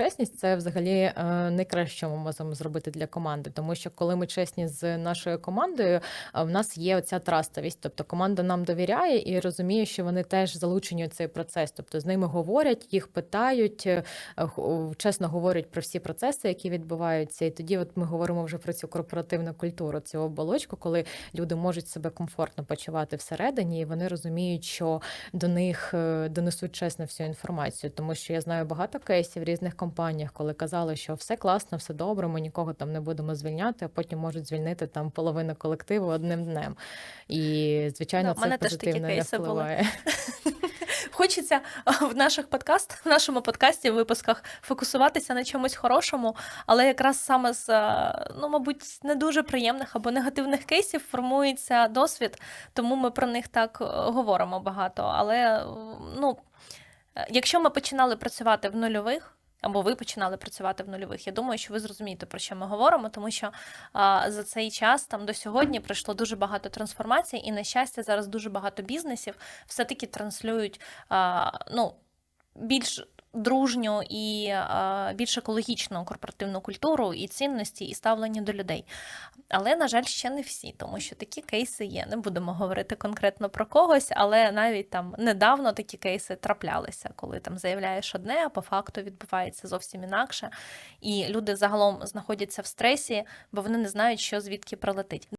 Чесність це взагалі е, найкраще, ми можемо зробити для команди, тому що коли ми чесні з нашою командою, а, в нас є оця трастовість. Тобто команда нам довіряє і розуміє, що вони теж залучені у цей процес. Тобто з ними говорять, їх питають, е, чесно говорять про всі процеси, які відбуваються. І тоді, от ми говоримо вже про цю корпоративну культуру, цю оболочку, коли люди можуть себе комфортно почувати всередині, і вони розуміють, що до них е, донесуть чесно всю інформацію. Тому що я знаю багато кейсів різних компаніях, коли казали, що все класно, все добре, ми нікого там не будемо звільняти, а потім можуть звільнити там половину колективу одним днем. І звичайно, Да, це позитивно не були. впливає. Хочеться в наших подкаст, в нашому подкасті, в випусках фокусуватися на чомусь хорошому, але якраз саме з, е, ну, мабуть, не дуже приємних або негативних кейсів формується досвід, тому ми про них так е, говоримо багато. Але ну, е, якщо ми починали працювати в нульових. Або ви починали працювати в нульових. Я думаю, що ви зрозумієте, про що ми говоримо, тому що а, за цей час там до сьогодні пройшло дуже багато трансформацій, і на щастя, зараз дуже багато бізнесів все-таки транслюють а, ну, більш дружню і більш екологічну корпоративну культуру і цінності, і ставлення до людей. Але, на жаль, ще не всі, тому що такі кейси є. Не будемо говорити конкретно про когось, але навіть там недавно такі кейси траплялися, коли там заявляєш одне, а по факту відбувається зовсім інакше. І люди загалом знаходяться в стресі, бо вони не знають, що звідки прилетить.